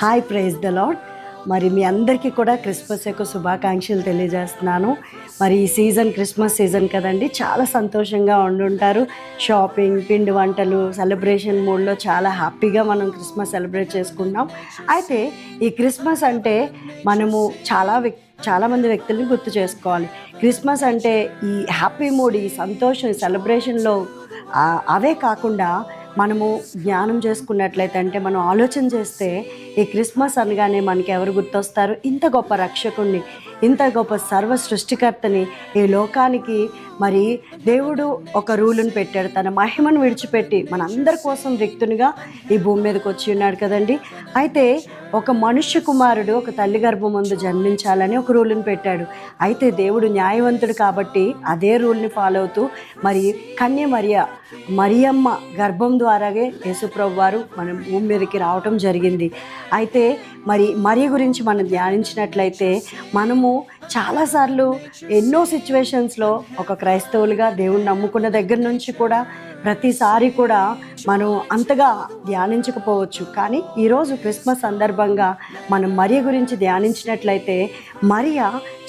Hi praise the lord మరి మీ అందరికీ కూడా క్రిస్మస్ యొక్క శుభాకాంక్షలు తెలియజేస్తున్నాను. మరి ఈ సీజన్ క్రిస్మస్ సీజన్ కదండి చాలా సంతోషంగా ఉండుంటారు. షాపింగ్ పిండి వంటలు సెలబ్రేషన్ మూడ్లో చాలా హ్యాపీగా మనం క్రిస్మస్ సెలబ్రేట్ చేసుకుంటాం. అయితే ఈ క్రిస్మస్ అంటే మనము చాలా వ్యక్ చాలామంది వ్యక్తుల్ని గుర్తు చేసుకోవాలి. క్రిస్మస్ అంటే ఈ హ్యాపీ మూడ్ ఈ సంతోషం ఈ సెలబ్రేషన్లో అవే కాకుండా మనము జ్ఞానం చేసుకున్నట్లయితే అంటే మనం ఆలోచన చేస్తే ఈ క్రిస్మస్ అనగానే మనకి ఎవరు గుర్తొస్తారు? ఇంత గొప్ప రక్షకుణ్ణి. ఇంత గొప్ప సర్వ సృష్టికర్తని ఈ లోకానికి మరి దేవుడు ఒక రూలుని పెట్టాడు. తన మహిమను విడిచిపెట్టి మన అందరి కోసం రిక్తునిగా ఈ భూమి మీదకి వచ్చి ఉన్నాడు కదండి. అయితే ఒక మనుష్య కుమారుడు ఒక తల్లి గర్భం ముందు జన్మించాలని ఒక రూలును పెట్టాడు. అయితే దేవుడు న్యాయవంతుడు కాబట్టి అదే రూల్ని ఫాలో అవుతూ మరి కన్య మరియ మరియమ్మ గర్భం ద్వారాగే యేసుప్రభు వారు మన భూమి మీదకి రావటం జరిగింది. అయితే మరి మరి గురించి మనం ధ్యానించినట్లయితే మనము no చాలాసార్లు ఎన్నో సిచ్యువేషన్స్లో ఒక క్రైస్తవులుగా దేవుణ్ణి నమ్ముకున్న దగ్గర నుంచి కూడా ప్రతిసారి కూడా మనం అంతగా ధ్యానించకపోవచ్చు. కానీ ఈరోజు క్రిస్మస్ సందర్భంగా మనం మరియ గురించి ధ్యానించినట్లయితే మరియ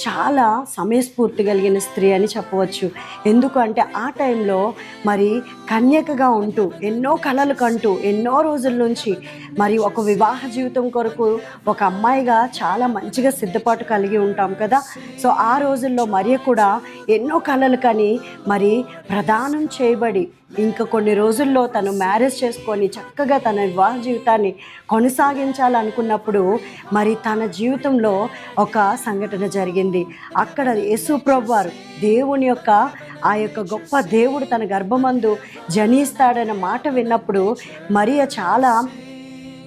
చాలా సమయస్ఫూర్తి కలిగిన స్త్రీ అని చెప్పవచ్చు. ఎందుకంటే ఆ టైంలో మరి కన్యకగా ఉంటూ ఎన్నో కళలు కంటూ ఎన్నో రోజుల నుంచి మరి ఒక వివాహ జీవితం కొరకు ఒక అమ్మాయిగా చాలా మంచిగా సిద్ధపాటు కలిగి ఉంటాం కదా. సో ఆ రోజుల్లో మరియ కూడా ఎన్నో కళలు కానీ మరి ప్రదానం చేయబడి ఇంకా కొన్ని రోజుల్లో తను మ్యారేజ్ చేసుకొని చక్కగా తన వివాహ జీవితాన్ని కొనసాగించాలనుకున్నప్పుడు మరి తన జీవితంలో ఒక సంఘటన జరిగింది. అక్కడ యేసు ప్రభువారు దేవుని యొక్క ఆ యొక్క గొప్ప దేవుడు తన గర్భమందు జనిస్తాడన్న మాట విన్నప్పుడు మరియ చాలా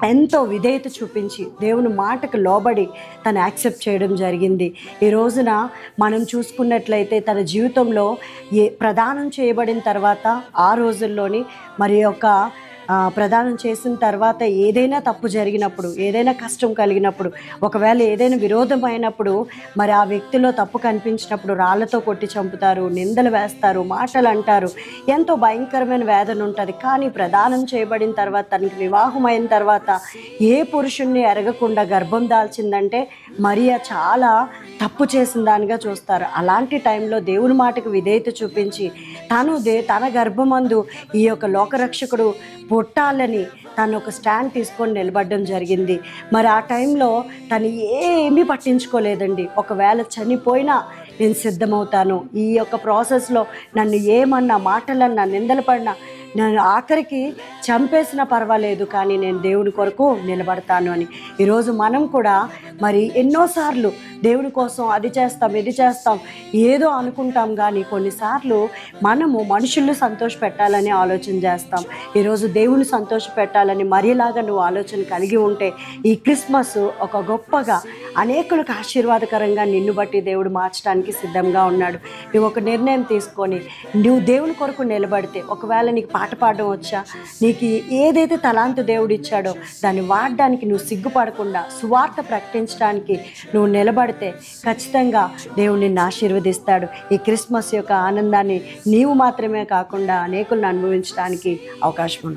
ఎంతో విధేయత చూపించి దేవుని మాటకు లోబడి తను యాక్సెప్ట్ చేయడం జరిగింది. ఈ రోజున మనం చూసుకున్నట్లయితే తన జీవితంలో ఏ ప్రదానం చేయబడిన తర్వాత ఆ రోజుల్లోని మరి యొక్క ప్రదానం చేసిన తర్వాత ఏదైనా తప్పు జరిగినప్పుడు ఏదైనా కష్టం కలిగినప్పుడు ఒకవేళ ఏదైనా విరోధమైనప్పుడు మరి ఆ వ్యక్తిలో తప్పు కనిపించినప్పుడు రాళ్ళతో కొట్టి చంపుతారు నిందలు వేస్తారు మాటలు అంటారు. ఎంతో భయంకరమైన వేదన ఉంటుంది. కానీ ప్రదానం చేయబడిన తర్వాత తనకి వివాహం అయిన తర్వాత ఏ పురుషుణ్ణి ఎరగకుండా గర్భం దాల్చిందంటే మరియా చాలా తప్పు చేసిన దానిగా చూస్తారు. అలాంటి టైంలో దేవుని మాటకు విధేయత చూపించి తను దే తన గర్భమందు ఈ యొక్క లోకరక్షకుడు కొట్టాలని తను ఒక స్టాండ్ తీసుకొని నిలబడడం జరిగింది. మరి ఆ టైంలో తను ఏమీ పట్టించుకోలేదండి. ఒకవేళ చనిపోయినా నేను సిద్ధమవుతాను. ఈ యొక్క ప్రాసెస్లో నన్ను ఏమన్నా మాటలన్నా నిందలు పడినా నన్ను ఆఖరికి చంపేసినా పర్వాలేదు కానీ నేను దేవుడి కొరకు నిలబడతాను అని. ఈరోజు మనం కూడా మరి ఎన్నోసార్లు దేవుడి కోసం అది చేస్తాం ఇది చేస్తాం ఏదో అనుకుంటాం కానీ కొన్నిసార్లు మనము మనుషుల్ని సంతోష పెట్టాలని ఆలోచన చేస్తాం. ఈరోజు దేవుని సంతోష పెట్టాలని మరిలాగా నువ్వు ఆలోచన కలిగి ఉంటే ఈ క్రిస్మస్ ఒక గొప్పగా అనేకులకు ఆశీర్వాదకరంగా నిన్ను బట్టి దేవుడు మార్చడానికి సిద్ధంగా ఉన్నాడు. నువ్వు ఒక నిర్ణయం తీసుకొని నువ్వు దేవుని కొరకు నిలబడితే ఒకవేళ నీకు పాట పాడడం వచ్చా నీ నీకు ఏదైతే తలాంతు దేవుడు ఇచ్చాడో దాన్ని వాడడానికి నువ్వు సిగ్గుపడకుండా సువార్త ప్రకటించడానికి నువ్వు నిలబడితే ఖచ్చితంగా దేవుడు నిన్ను ఆశీర్వదిస్తాడు. ఈ క్రిస్మస్ యొక్క ఆనందాన్ని నీవు మాత్రమే కాకుండా అనేకులను అనుభవించడానికి అవకాశం ఉంటుంది.